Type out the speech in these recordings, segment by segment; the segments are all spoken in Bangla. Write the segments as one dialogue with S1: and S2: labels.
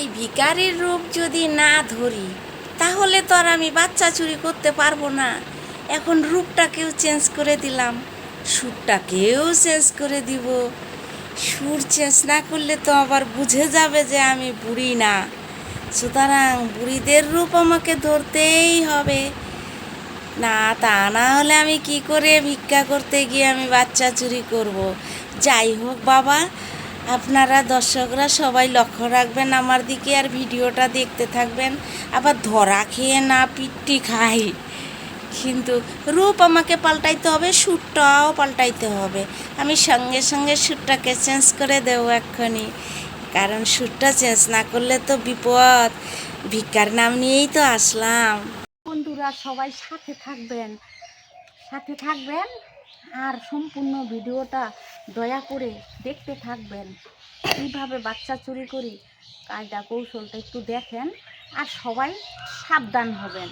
S1: এই ভিকারির রূপ যদি না ধরি, তাহলে তো আর আমি বাচ্চা চুরি করতে পারব না। এখন রূপটাকেও চেঞ্জ করে দিলাম, সুরটাকেও চেঞ্জ করে দিব। সুর চেঞ্জ না করলে তো আবার বুঝে যাবে যে আমি বুড়ি না। সুতরাং বুড়িদের রূপ আমাকে ধরতেই হবে। না, তা না হলে আমি কি করে ভিক্ষা করতে গিয়ে আমি বাচ্চা চুরি করব। যাই হোক বাবা আপনারা দর্শকরা সবাই লক্ষ্য রাখবেন আমার দিকে আর ভিডিওটা দেখতে থাকবেন। আবার ধরা খেয়ে না পিট্টি খাই। কিন্তু রূপ আমাকে পাল্টাইতে হবে, সুরটাও পাল্টাইতে হবে। আমি সঙ্গে সঙ্গে সুরটাকে চেঞ্জ করে দেবো এক্ষুনি। কারণ সুরটা চেঞ্জ না করলে তো বিপদ। ভিক্ষার নাম নিয়েই তো আসলাম।
S2: বন্ধুরা সবাই সাথে থাকবেন। সাথে থাকবেন? আর সম্পূর্ণ ভিডিওটা দয়া করে দেখতে থাকবেন। কীভাবে বাচ্চা চুরি করি কায়দা কৌশলটা একটু দেখেন আর সবাই সাবধান হবেন।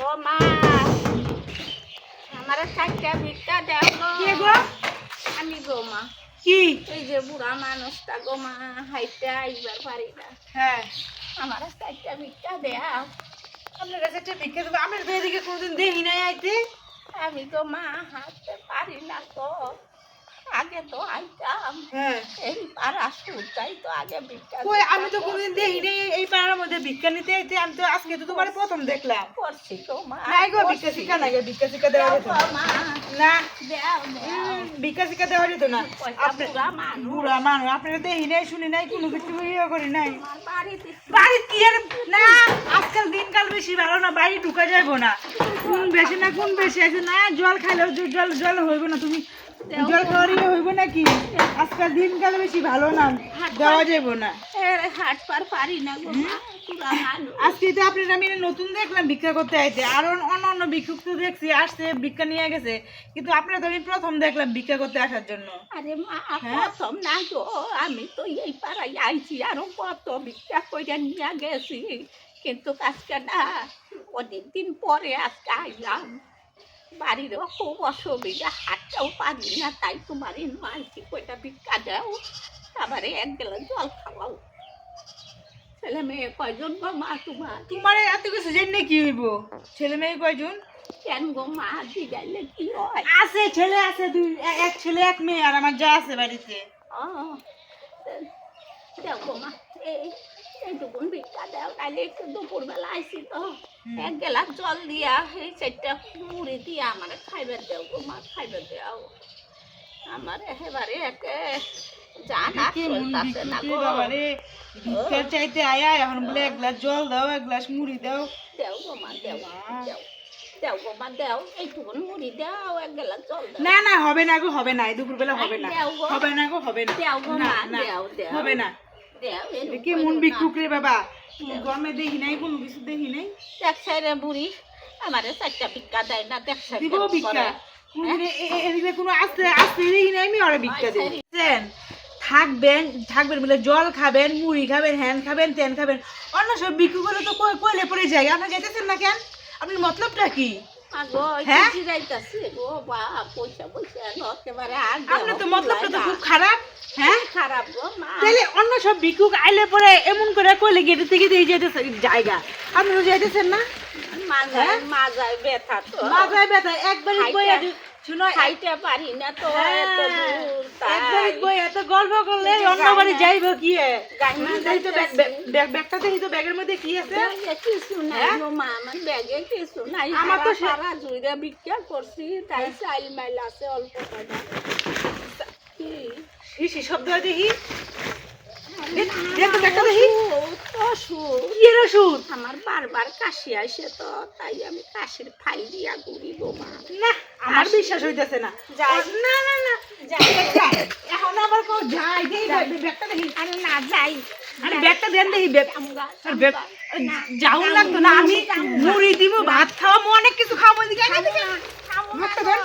S3: ও মা আমার চারটা ভিক্ষা? আমি গো। মা
S2: কি?
S3: এই যে বুড়া মানুষটা গো মা হাইতে আইবার পারি না।
S2: হ্যাঁ।
S3: আমার চারটা ভিক্ষা দেয়া
S2: আপনার কাছে একটা ভিক্ষা দেবো। আমি তো এদিকে কোনোদিন দেখি নাই আইতে।
S3: আমি তো মা হাসতে পারি না তো। আগে তো আইতাম।
S2: হ্যাঁ।
S3: এই পাড়া সুরটাই তো আগে ভিক্ষা
S2: কই আমি তো। কোনোদিন দেখি এই পাড়ার মধ্যে ভিক্ষা নিতে আইতে আমি তো আজকে তো তোমার প্রথম দেখলাম।
S3: করছি গো মা
S2: নাই গো ভিক্ষা শিক্ষা নাই গো ভিক্ষা শিক্ষা দেওয়া যেত না। ভিক্ষা শিক্ষা দেওয়া যেত না।
S3: বুড়া মানুষ।
S2: আপনারা দেখি নাই শুনি নাই কোনো কিছু ইয়ে করি নাই। বাড়ি কি আর না আজকাল দিনকাল বেশি ভালো না বাড়ি ঢুকা যাইবো না। কোন বেশি না কোন বেশি আছে? না জল খাইলেও জল জল হইব না তুমি। জল খাওয়ারই হইব নাকি? আজকাল দিনকাল বেশি ভালো না দেওয়া যাইবো না।
S3: হাট পার পারি
S2: আজকে তো আপনার আমি নতুন দেখলাম ভিক্ষা করতে আইতে। আর অন্য অন্য ভিক্ষুক তো দেখছি আসছে ভিক্ষা নিয়ে গেছে। কিন্তু আপনারা তো আমি প্রথম দেখলাম ভিক্ষা করতে আসার জন্য।
S3: আরে মা
S2: হ্যাঁ?
S3: প্রথম না গো আমি তো এই পাড়ায় আইছি আরও কত ভিক্ষা করে নিয়ে গেছি। কিন্তু আজকে না অনেক দিন পরে আজকে আইলাম। বাড়িরও খুব অসুবিধা হাঁটতেও পারি না তাই তোমার আইছি কয়টা ভিক্ষা দাও আবার এক গেলে জল খাওয়াও। ছেলে মেয়ে কয়জন গো মা তোমার?
S2: তোমার এত কিছু জেনে কি হইব? ছেলে মেয়ে কয়জন?
S3: কেন গো মা দিগাইলে কি হয়?
S2: আছে ছেলে আছে দুই এক ছেলে এক মেয়ে আর আমার যা আছে বাড়িতে।
S3: ও দেখো মা এই এইটুকুন ভিক্ষা দাও তাহলে একটু দুপুরবেলা আইসি তো। এক গেলাস জল দিয়া এই চারটা মুড়ি দিয়া আমার খাইবে দেও গো মা খাইবে দেও। আমার একেবারে একে
S2: চাইতে আয়া এখন বলে এক গ্লাস জল দাও এক গ্লাস মুড়ি দাও।
S3: দেও গো মা দেও দেও
S2: না না হবে না গো হবে না দুপুরবেলা হবে না। হবে না গো হবে না। হবে না।
S3: দেও এরকম
S2: কে মন
S3: করো
S2: বিক্ষুক রে বাবা। গরমে দেখি নাই কোনো কিছু দেখি নাই?
S3: দেখ সাইরে বুড়ি আমারে চারটা ভিক্ষা দেয় না দেখ
S2: দিব ভিক্ষা? এদিকে কোনো আসতে আসতে দেখি নাই আমি ওরা ভিক্ষা থাকবেন থাকবেন বলে জল খাবেন মুড়ি খাবেন হ্যান খাবেন তেন খাবেন। অন্য সব বিক্রি করে তো কই- কইলে পড়ে যায়। আপনার যেতেছেন না কেন? আপনার মতলবটা কি? হ্যাঁ?
S3: একেবারে
S2: তো মতলবটা তো খুব খারাপ হ্যাঁ?
S3: খারাপ
S2: তাহলে অন্য সব ভিক্ষুক আইলে পরে এমন করে কইলে গেটে থেকে দিয়ে যেতেছে জায়গা। আপনারা যাইতেছেন না?
S3: মাজায়
S2: হ্যাঁ?
S3: ব্যথা তো।
S2: ব্যথা বইয়া শুনো
S3: খাইতে পারি না তো এত দূর তাই।
S2: বই এত গল্প করলে অন্য বাড়ি যাইব কি তো ব্যাগ- ব্যাগ- ব্যাগ- ব্যাগটা দেখি তো ব্যাগের মধ্যে কি আছে?
S3: কিছু নাই
S2: হ্যাঁ?
S3: গো মা আমার ব্যাগে কিছু নাই।
S2: আমার তো
S3: সারা জুড়ে ভিক্ষা করছি তাই চাইল মাইল আছে অল্প কটা কি
S2: শব্দ দেখি। দেখি
S3: ওষুধ, আমার বারবার কাশি আসে তো তাই আমি কাশির ফাইল দিয়া ঘুরি
S2: না আমার বিশ্বাস হইতেছে না। না না না। এখন আবার কো যাই ব্যাগটা দেখি।
S3: আরে না যাই।
S2: আরে ব্যাগটা দেন দেখি ব্যাগ যাও লাগতো না আমি মুড়ি দিব ভাত খাওয়াবো অনেক কিছু খাওয়াবো এদিকে
S3: না
S2: ব্যাগটা দেন।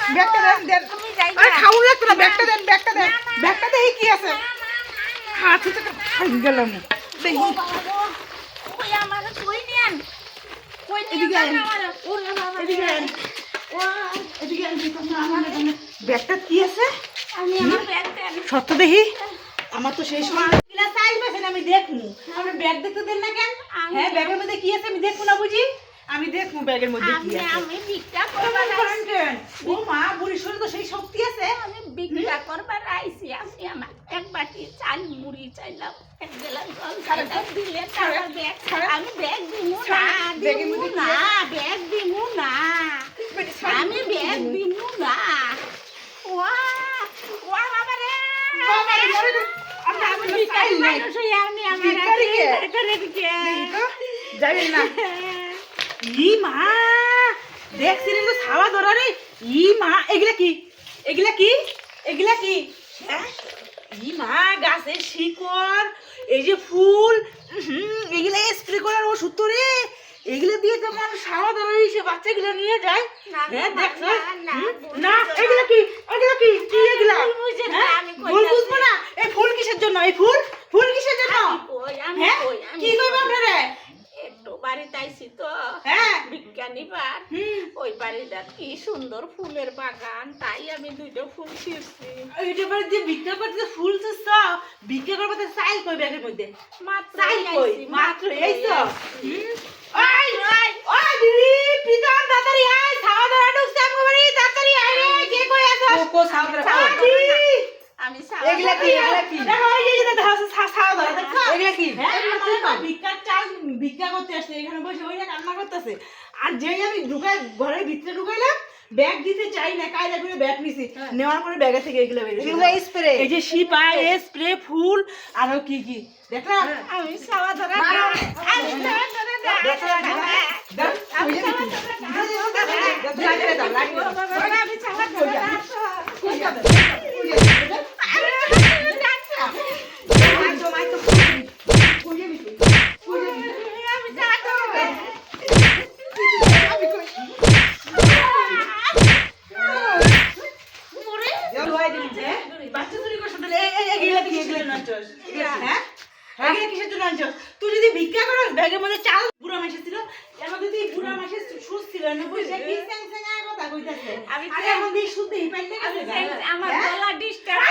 S3: না
S2: ব্যাগটা। দেন দেন।
S3: তুমি যাই।
S2: খাওয়া লাগতো না ব্যাগটা দেন ব্যাগটা দেন।
S3: আমার
S2: এখানে ব্যাগটা কি আছে?
S4: আমি
S2: সত্য দেখি? আমার তো সেই সময় আমি দেখমু আমার ব্যাগ দেখতে দেন না কেন? হ্যাঁ ব্যাগের মধ্যে কি আছে আমি দেখব না বুঝি? আমি দেখব ব্যাগের মধ্যে কি
S4: আমি
S2: আছে।
S4: আমি ভিক্ষা করবার
S2: ও মা বুড়ি শরীর তো সেই শক্তি আছে।
S4: আমি ভিক্ষা করবার আইছি। আপনি আমার এক বাটি চাল মুড়ি চাইলাম এক গেলাস জল চাইলাম দিলেন না ব্যাগ আমি ব্যাগ দিমু না
S2: ব্যাগের
S4: দিমু না ব্যাগ দিমু না। আমি ব্যাগ দিমু। না। ওয়া ওয়া বাবা রে।
S2: বাবারে, মরে আমি চাই নাই।
S4: আমি আমার করে দিকে
S2: দেখি না। ই মা দেখছিলেন তো ছাওয়া ধরা রে। ই মা এগুলা কি? এগুলা কি? এগুলা কি? হ্যাঁ? মা গাছের শিকড় এই যে ফুল এগুলা স্প্রে করার ওষুধ তো রে। এগুলো দিয়ে তো মানুষ ছাওয়া ধরা সে বাচ্চাগুলো নিয়ে যায়। হ্যাঁ দেখছ?
S4: না,
S2: এগুলা কি? এগুলা কি? কি এগুলা?
S4: না,
S2: হ্যাঁ? বুঝব না? এই ফুল কিসের জন্য? এই ফুল? ফুল কিসের জন্য? হ্যাঁ? কি কইবো আপনারে?
S4: বাড়িতে আইছি তো।
S2: হ্যাঁ?
S4: বিজ্ঞানী বার ওই বাড়িটা কি সুন্দর ফুলের বাগান তাই আমি দুইটা ফুল ছিঁড়ছি।
S2: পরে যে বিক্রি করতে ফুল তো বিক্রি করতে চাইল কই ব্যাগের মধ্যে?
S4: মাত্র
S2: কই? মাত্র এই তো ওই ওই ওই দিদি প্রীতম তাড়াতাড়ি আয় খাওয়া দাওয়া ঢুকছে আমার বাড়ি তাড়াতাড়ি আয় রে কে কই আছো?
S5: সাউন্ড
S2: আদি
S4: আমি
S5: এগুলা কি এগুলা কি?
S2: দেখো এই যে দেখো খাওয়া দাওয়া। দেখো।
S5: এগুলা কি?
S2: হ্যাঁ চাল ভিক্ষা করতে আসছে এখানে বসে ওই কান্না করতেছে। আর যেই আমি ঢুকাই ঘরের ভিতরে ঢুকাইলাম ব্যাগ দিতে চাই না কায়দা করে ব্যাগ নিছি। নেওয়ার পরে ব্যাগে থেকে এগুলো
S5: এগুলা স্প্রে
S2: এই যে শিপা স্প্রে ফুল আরও কি কি।
S4: সাওয়া ধরা আমি সাওয়া ধরা আমি সাওয়া ধরা আমি সাওয়া ধরা আমি সাওয়া ধরা
S2: বাচ্চা চুরি করছ তাহলে এই- এই- এগুলা কি হ্যাঁ এগুলা কিসের জন্য আনছস তুই যদি ভিক্ষা করস ব্যাগের মধ্যে চাল বুড়া মাসে ছিল এর মধ্যে তুই বুড়া মাসে সুদ ছিল না বুঝছে কি স্যাং স্যাং আর কথা কইতাছে
S4: আমি
S2: আরে এখন দিয়ে সুদ দেই পাইতে গেছে
S4: আমার
S2: হ্যাঁ?
S4: গলা ডিস্টার্ব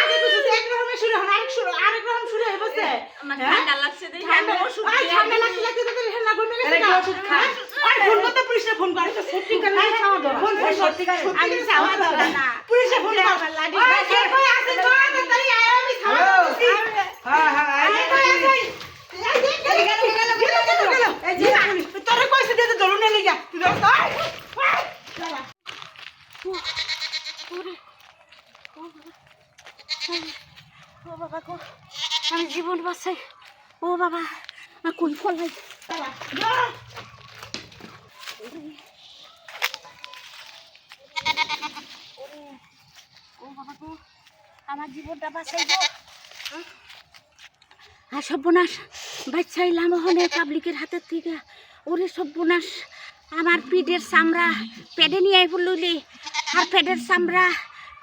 S2: আগে কিছু এক রকমের শুরু হয় আরেক শুরু আরেক রকম শুরু হয়ে বসে হ্যাঁ?
S4: ঠান্ডা লাগছে দেখে আমি ওষুধ
S2: ঠান্ডা লাগছে লাগছে তোদের ঠান্ডা কমে গেছে না
S5: ওষুধ খাস?
S2: আর ফোন করতে পুলিশে ফোন করে সত্যি করে
S5: ছাওয়া ধরা।
S2: ফোন ফোন
S5: ওই সত্যিকারে।
S4: আমি ছাওয়া ধরা না।
S2: পুলিশে ফোন কর ওই কে কই আছে তো তাড়াতাড়ি আয় আমি ছাওয়া দিছি
S5: হ্যাঁ হ্যাঁ
S2: আরে কই আছে এই গেল গেল গেল গেল এই যে তোরে কইছে দে তো দরুন নিয়ে যা তুই ধর তো
S3: ও বাবা গো আমি জীবন বাঁচাই ও বাবা না কই ফলাই ও বাবা গো আমার জীবনটা বাঁচাইব। আর সব্যনাশ বাচ্চাইলাম ওখানে পাবলিকের হাতের থেকে। ওরে সব্যনাশ আমার পিঠের চামড়া পেডে নিয়ে আই লইলে। আর পেটের চামড়া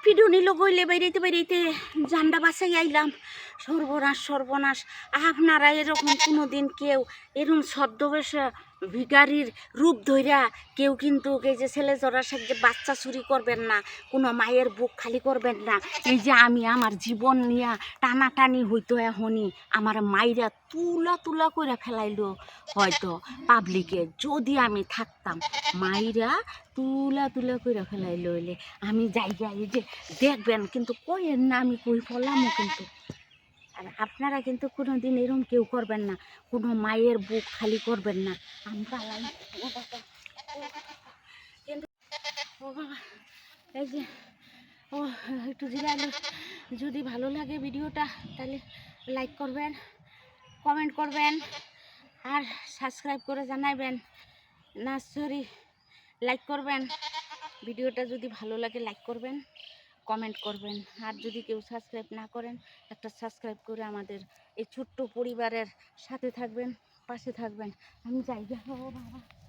S3: পিডু নিল গইলে বেরিয়েতে বেরিয়েতে জানডা বাসাই আইলাম। সর্বনাশ সর্বনাশ। আপনারা এরকম কোনো দিন কেউ এরকম ছদ্মবেশে ভিকারির রূপ ধইরা কেউ কিন্তু এই যে ছেলে জরা যে বাচ্চা চুরি করবেন না, কোনো মায়ের বুক খালি করবেন না, এই যে আমি আমার জীবন নিয়া টানাটানি হইতো এখনই, আমার মাইরা তুলা তুলা করে ফেলাইলো হয়তো পাবলিকে যদি আমি থাকতাম, মাইরা তুলা তুলা করে ফেলাইলো হইলে। আমি যাই যাই যে দেখবেন, কিন্তু কইেন না আমি কই ফলামও কিন্তু। আপনারা কিন্তু কোনো দিন এরম কেউ করবেন না। কোনো মায়ের বুক খালি করবেন না। আমি পালাই ও বাবা ও বাবা। কিন্তু ও এই যে, ও, একটু জিরালো যদি ভালো লাগে ভিডিওটা, তাহলে লাইক করবেন কমেন্ট করবেন, আর সাবস্ক্রাইব করে জানাবেন না সরি লাইক করবেন। ভিডিওটা যদি ভালো লাগে লাইক করবেন। কমেন্ট করবেন। আর যদি কেউ সাবস্ক্রাইব না করেন, একটা সাবস্ক্রাইব করে আমাদের এই ছোট্ট পরিবারের সাথে থাকবেন, পাশে থাকবেন। আমি যাই বাবা।